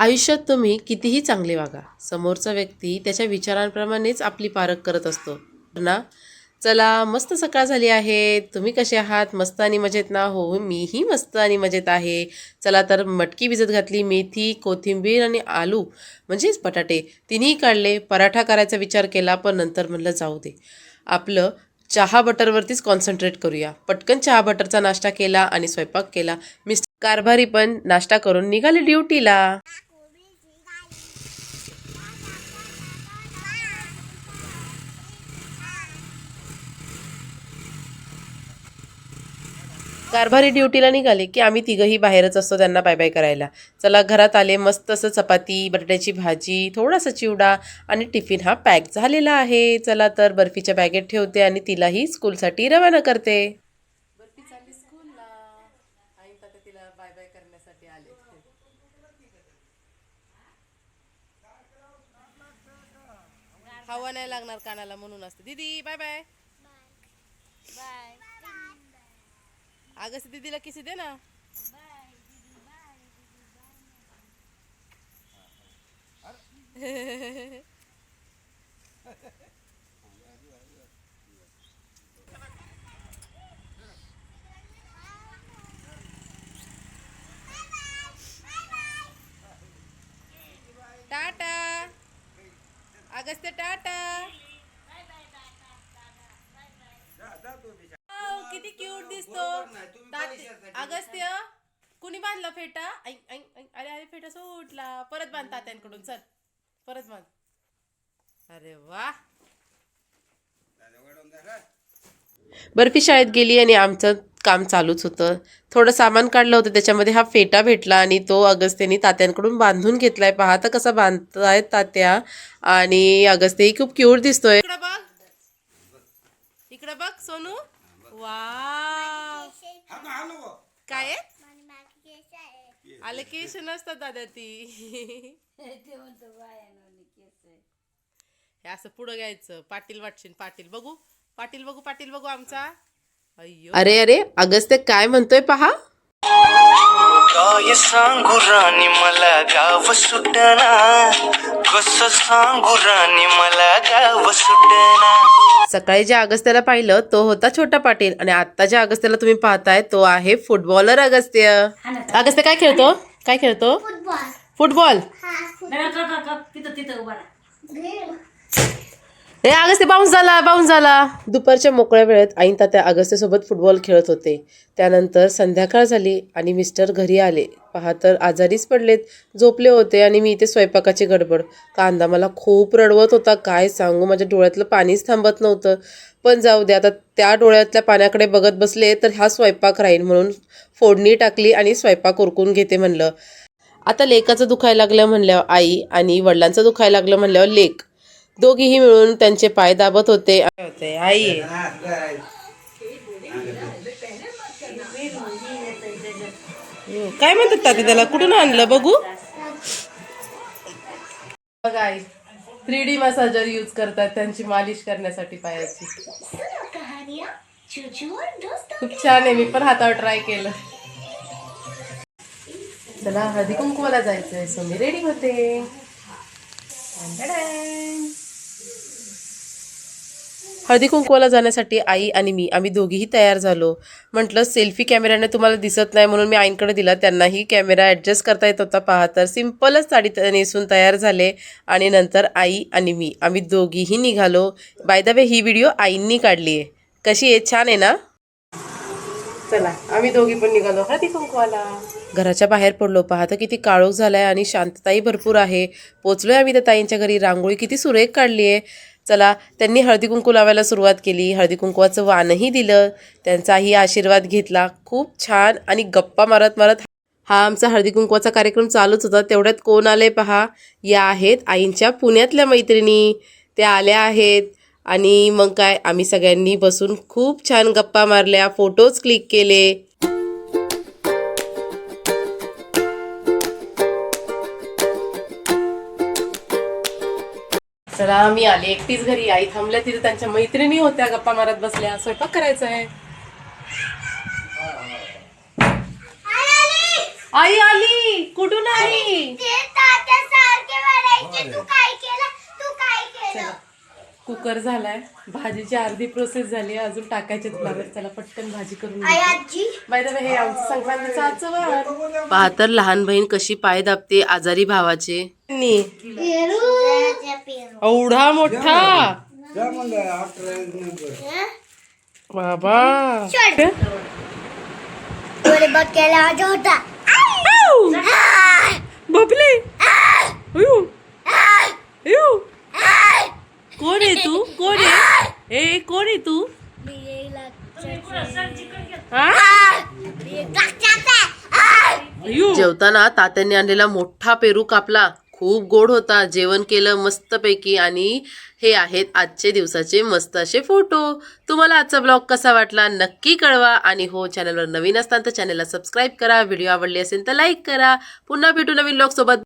आयुष्यात तुम्ही कितीही चांगले वागा. समोरचा व्यक्ती त्याच्या विचारांप्रमाणेच आपली पारख करत असतो. ना? चला मस्त सकाळ झाली आहे. तुम्ही कसे आहात? मस्त आणि मजेत ना? हो मीही मस्त आणि मजेत आहे. चला तर मटकी भिजत घातली मेथी कोथिंबीर आणि आलू म्हणजेच बटाटे तिन्ही काढले. पराठा करायचा विचार केला पण नंतर म्हणलं जाऊ दे. आपलं चहा बटरवरतीच कॉन्सन्ट्रेट करूया. पटकन चहा बटरचा नाश्ता केला आणि स्वयंपाक केला. मिस्टर कारभारी पण नाश्ता करून निघाले ड्युटीला. कारभारी ड्युटीला निघाले की आम्ही तिघंही बाहेरच असतो त्यांना बाय बाय करायला. चला घरात आले मस्त असं चपाती बटाट्याची भाजी थोडासा चिवडा आणि टिफिन हा पॅक झालेला आहे. चला तर बर्फीच्या बॅगेत ठेवते आणि तिलाही स्कूलसाठी रवाना करते. बर्फी चालली स्कूलला आई तिला बाय बाय करण्यासाठी आले. हवा नाही लागणार कानाला म्हणून असते. दीदी बाय बाय अगं दीदीला किसी दे ना? टाटा. अगस्त्य टाटा. किती क्यूट दिसतो. अगस्त्य कुणी बांधला फेटा? ऐ, ऐ, ऐ, अरे अरे फेटा सुटला. परत बांध तात्यांकडून चल. परत बांध. अरे वा. बर्फी शाळेत गेली आणि आमचं काम चालूच होतं. थोडं सामान काढलं होतं त्याच्यामध्ये हा फेटा भेटला आणि तो अगस्त्याने तात्यांकडून बांधून घेतलाय. पाहता कसा बांधतायत तात्या. आणि अगस्त्यही खूप क्यूट दिसतोय. इकडं बघ. इकडं बघ सोनू. वा काय आले केस नसतात दादा ती. हे असं पुढं घ्यायचं. पाटील वाटशील पाटील. बघू. पाटील बघू पाटील बघू आमचा. अय्यो. अरे अरे अगस्त्य काय म्हणतोय पहा. काय सांगू राणी मला गाव सुटना कस सांगू राणी मला गाव सुटना सकाळी ज्या अगस्त्याला पाहिलं तो होता छोटा पाटील. आणि आता ज्या अगस्त्याला तुम्ही पाहताय तो आहे फुटबॉलर अगस्त्य. अगस्त्य काय खेळतो? काय खेळतो? फुटबॉल हे तिथं उभा ए बाउन्स झाला बाउन्स झाला. दुपारच्या मोकळ्या वेळेत आईन तात्या अगस्त्यासोबत फुटबॉल खेळत होते. त्यानंतर संध्याकाळ झाली आणि मिस्टर घरी आले. पहा तर आजारीच पडलेत झोपले होते आणि मी इथे स्वयंपाकाची गडबड. कांदा मला खूप रडवत होता काय सांगू? माझ्या डोळ्यातलं पाणीच थांबत नव्हतं. पण जाऊ दे आता त्या डोळ्यातल्या पाण्याकडे बघत बसले तर हा स्वयंपाक राहील म्हणून फोडणी टाकली आणि स्वयंपाक उरकून घेते म्हणलं. आता लेकाचं दुखायला लागलं म्हणल्यावर आई आणि वडिलांचं दुखायला लागलं म्हणल्यावर लेक. दोघीही मिळून त्यांचे पाय दाबत होते. होते आई. काय म्हणतात ताती त्याला? कुठून आणलं बघू? बघा आई थ्री डी मसाजर यूज करतात त्यांची मालिश करण्यासाठी पायाची. खूप छान आहे मी पण हातावर ट्राय केलं. चला हळदी कुंकुवाला जायचंय. सो मी रेडी होते. हळदी कुंकुवाला जाण्यासाठी आई आणि मी आम्ही दोघीही तयार झालो. म्हटलं सेल्फी कॅमेऱ्याने तुम्हाला दिसत नाही म्हणून मी आईंकडे दिला. त्यांनाही कॅमेरा ॲडजस्ट करता येत होता पहा. तर सिम्पलच साडी नेसून तयार झाले आणि नंतर आई आणि मी आम्ही दोघीही निघालो. बाय द वे ही व्हिडिओ आईंनी काढली आहे. कशी आहे? छान आहे ना? चला आम्ही दोघी पण निघालो हळदी कुंकवाला घराच्या बाहेर पडलो. पाहता किती काळोख झालाय आणि शांतताही भरपूर आहे. पोचलोय आम्ही त्या ताईंच्या घरी. रांगोळी किती सुरेख काढली आहे. चला त्यांनी हळदी कुंकू लावायला सुरुवात केली. हळदी कुंकवाचं वाणही दिलं. त्यांचाही आशीर्वाद घेतला. खूप छान आणि गप्पा मारत मारत हा आमचा हळदी कुंकवाचा कार्यक्रम चालूच होता. तेवढ्यात कोण आले पहा. या आहेत आईंच्या पुण्यातल्या मैत्रिणी. त्या आल्या आहेत. आणि मग काय आम्ही सगळ्यांनी बसून खूप छान गप्पा मारल्या फोटोज क्लिक केले. चला मी आले एकटीच घरी. आई थांबल्या तिथे त्यांच्या मैत्रिणी होत्या गप्पा मारत बसल्या. स्वयंपाक करायचं आहे आई आली. कुठून आली? चला कुकर झालाय. भाजीची अर्धी प्रोसेस झाली. अजून टाकायचे फ्लावर त्याला पटकन भाजी करून बाय हे पहा तर लहान बहीण कशी पाय दाबते आजारी भावाचे. नी. एवढा मोठा? बाबा. होता. बबले. कोण आहे तू? कोण आहे? ए कोण आहे तू? हा? जेवताना तात्यांनी आणलेला मोठा पेरू कापला. खूप गोड होता. जेवण केलं मस्तपैकी आणि हे आहेत आजचे दिवसाचे मस्त असे फोटो. तुम्हाला आजचा ब्लॉग कसा वाटला नक्की कळवा आणि हो चॅनलवर नवीन असताना तर चॅनलला सबस्क्राईब करा. व्हिडिओ आवडली असेल तर लाईक करा. पुन्हा भेटू नवीन ब्लॉगसोबत.